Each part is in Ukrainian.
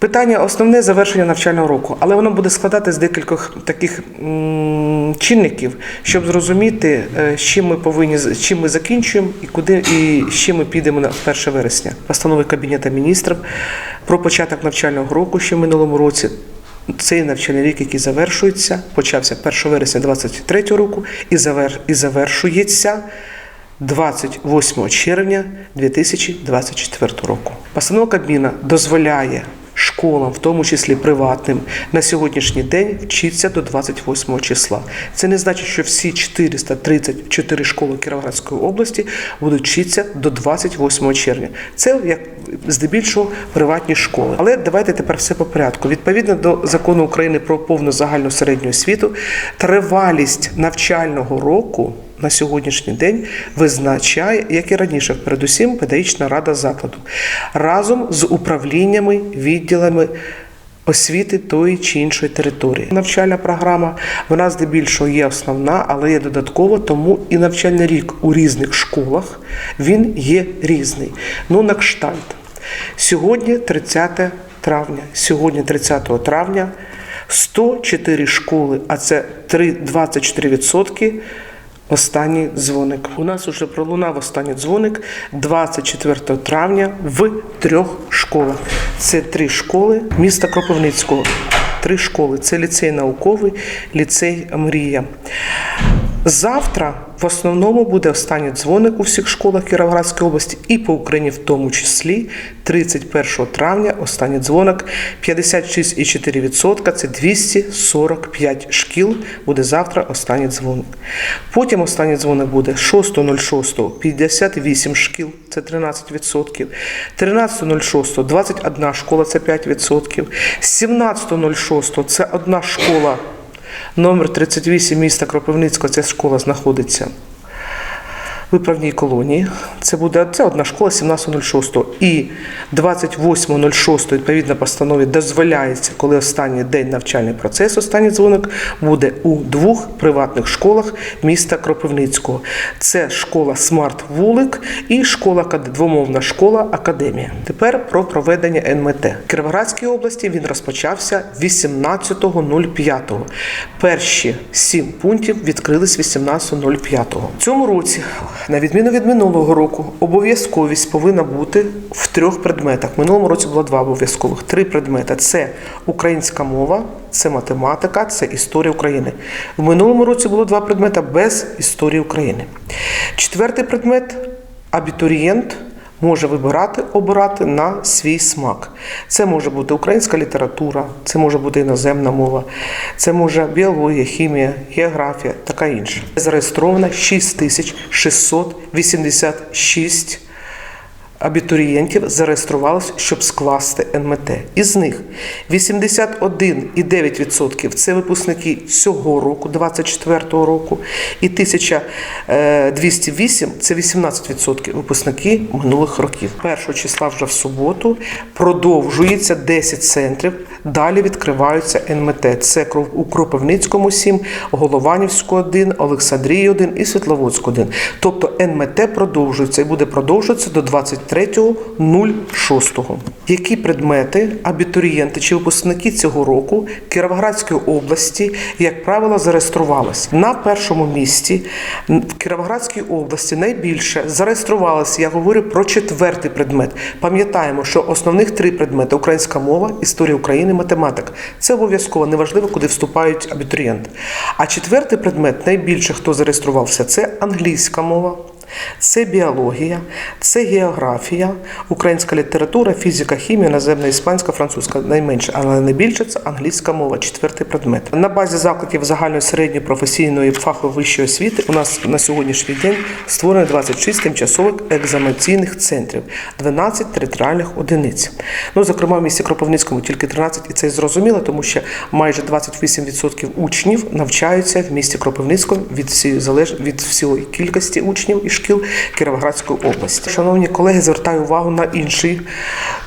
Питання основне завершення навчального року, але воно буде складати з декількох таких чинників, щоб зрозуміти, е, з чим ми повинні чим ми закінчуємо і куди і з чим ми підемо на 1 вересня. Постанови Кабінету міністрів про початок навчального року ще в минулому році. Цей навчальний рік, який завершується, почався 1 вересня 2023 року і завер, і завершується 28 червня 2024 року. Постанова Кабміна дозволяє школам, в тому числі приватним, на сьогоднішній день вчитися до 28 числа. Це не значить, що всі 434 школи Кіровоградської області будуть вчитися до 28 червня. Це як здебільшого приватні школи. Але давайте тепер все по порядку. Відповідно до закону України про повну загальну середню освіту, тривалість навчального року на сьогоднішній день визначає, як і раніше, передусім педагогічна рада закладу разом з управліннями, відділами. Освіти тої чи іншої території. Навчальна програма вона здебільшого є основна, але є додатково, тому і навчальний рік у різних школах він є різний. Ну, на кшталт. Сьогодні 30 травня. Сьогодні 30 травня 104 школи, а це 3, 24%. Останній дзвоник. У нас вже пролунав останній дзвоник 24 травня в трьох школах. Це три школи міста Кропивницького. Три школи. Це ліцей науковий, ліцей Мрія. Завтра в основному буде останній дзвоник у всіх школах Кіровоградської області і по Україні в тому числі 31 травня останній дзвоник 56,4%, це 245 шкіл буде завтра останній дзвоник. Потім останній дзвоник буде 6.06 58 шкіл, це 13%. 13.06 21 школа, це 5%. 17.06 це одна школа Номер 38 міста Кропивницького, ця школа знаходиться виправній колонії. Це буде це одна школа 17.06. І 28.06, відповідно постанові, дозволяється, коли останній день навчальний процес, останній дзвоник буде у двох приватних школах міста Кропивницького. Це школа Смарт Вулик і школа двомовна школа Академія. Тепер про проведення НМТ. В Кіровоградській області він розпочався 18.05. Перші сім пунктів відкрились 18.05. В цьому році, на відміну від минулого року, обов'язковість повинна бути в трьох предметах. В минулому році було два обов'язкових. Три предмети: це українська мова, це математика, це історія України. В минулому році було два предмети без історії України. Четвертий предмет абітурієнт може вибирати, обирати на свій смак. Це може бути українська література, це може бути іноземна мова, це може біологія, хімія, географія, така інша. Зареєстровано 6686 абітурієнтів зареєструвалось, щоб скласти НМТ. Із них 81,9% це випускники цього року, 24-го року, і 1208 це 18% випускники минулих років. 1 числа вже в суботу продовжується 10 центрів. Далі відкриваються НМТ. Це у Кропивницькому 7, Голованівську 1, Олександрії 1 і Світловодську 1. Тобто НМТ продовжується і буде продовжуватися до 23.06. Які предмети абітурієнти чи випускники цього року Кіровоградської області, як правило, зареєструвалися на першому місці в Кіровоградській області найбільше зареєструвалися. Я говорю про четвертий предмет. Пам'ятаємо, що основних три предмети українська мова, історія України, математика. Це обов'язково неважливо, куди вступають абітурієнти. А четвертий предмет найбільше хто зареєструвався, це англійська мова. Це біологія, це географія, українська література, фізика, хімія, наземна, іспанська, французька найменше, але найбільше це англійська мова, четвертий предмет. На базі закладів загальної середньої професійної фахової вищої освіти у нас на сьогоднішній день створено 26 тимчасових екзаменаційних центрів, 12 територіальних одиниць. Ну, зокрема, в місті Кропивницькому тільки 13, і це зрозуміло, тому що майже 28% учнів навчаються в місті Кропивницькому від всієї залеж від всієї кількості учнів і шкіл Кіровоградської області. Шановні колеги, звертаю увагу на інший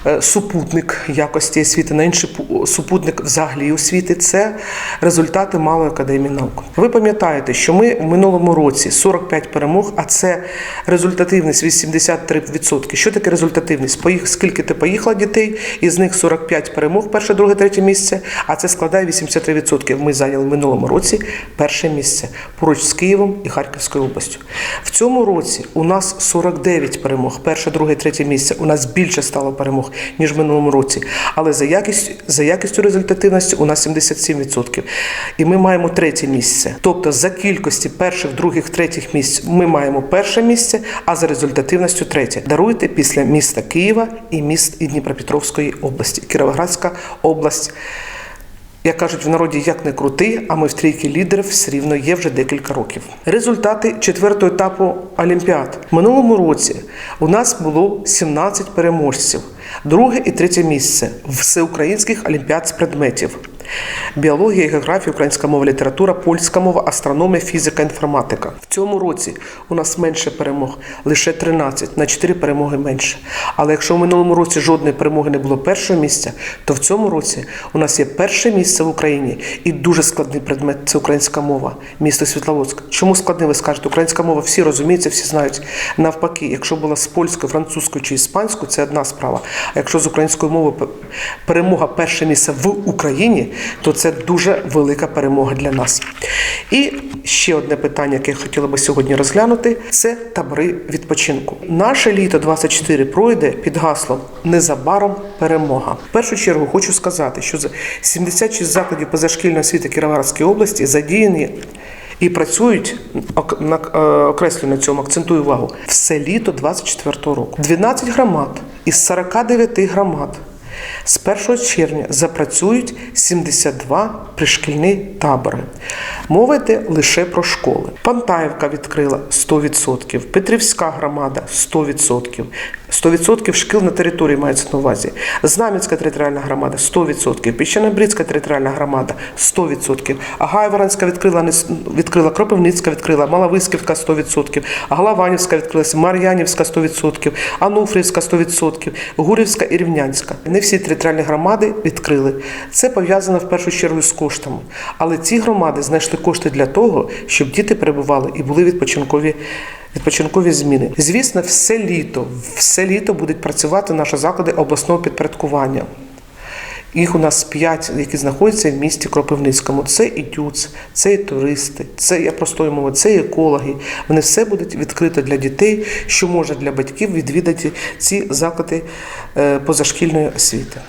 е, супутник якості освіти, на інший супутник взагалі освіти. Це результати Малої академії наук. Ви пам'ятаєте, що ми в минулому році 45 перемог, а це результативність 83%. Що таке результативність? Поїх, скільки ти поїхала дітей, із них 45 перемог, перше, друге, третє місце, а це складає 83%. Ми зайняли в минулому році перше місце поруч з Києвом і Харківською областю. В цьому році у нас 49 перемог, перше, друге, третє місце. У нас більше стало перемог, ніж в минулому році. Але за якістю, за якістю результативності у нас 77%. І ми маємо третє місце. Тобто за кількості перших, других, третіх місць ми маємо перше місце, а за результативністю третє. Даруйте після міста Києва і міст Дніпропетровської області. Кіровоградська область. Як кажуть в народі, як не крути, а ми в трійки лідерів все рівно є вже декілька років. Результати четвертого етапу Олімпіад. Минулому році у нас було 17 переможців, друге і третє місце всеукраїнських олімпіад з предметів. Біологія, географія, українська мова, література, польська мова, астрономія, фізика, інформатика. В цьому році у нас менше перемог, лише 13, на 4 перемоги менше. Але якщо в минулому році жодної перемоги не було першого місця, то в цьому році у нас є перше місце в Україні і дуже складний предмет це українська мова, місто Світловодськ. Чому складний, ви скажете? Українська мова всі розуміються, всі знають. Навпаки, якщо була з польською, французькою чи іспанською, це одна справа. А якщо з українською мовою перемога перше місце в Україні, то це дуже велика перемога для нас. І ще одне питання, яке я хотіла би сьогодні розглянути, це табори відпочинку. Наше літо 24 пройде під гаслом Незабаром перемога. В першу чергу хочу сказати, що за 76 закладів позашкільної освіти Кіровоградської області задіяні. І працюють е, окреслюю на цьому, акцентую увагу. Все літо 24 року. 12 громад із 49 громад з 1 червня запрацюють 72 пришкільні табори. Мова йде лише про школи. Пантаївка відкрила 100%, Петрівська громада 100%. 100% шкіл на території мається на увазі. Знам'янська територіальна громада 100%, Піщанобрицька територіальна громада 100%. Агайворонська відкрила, відкрила Кропивницька відкрила, Малависківка 100%, Главанівська відкрилася, Мар'янівська 100%, Ануфрівська 100%, Гурівська і Рівнянська. Не всі територіальні громади відкрили. Це пов'язано в першу чергу з коштами. Але ці громади знайшли кошти для того, щоб діти перебували і були відпочинкові. Відпочинкові зміни. Звісно, все літо, все літо будуть працювати наші заклади обласного підпорядкування. Їх у нас п'ять, які знаходяться в місті Кропивницькому. Це і ТЮЦ, це і туристи, це я простою мовою, це і екологи. Вони все будуть відкрито для дітей, що може для батьків відвідати ці заклади е, позашкільної освіти.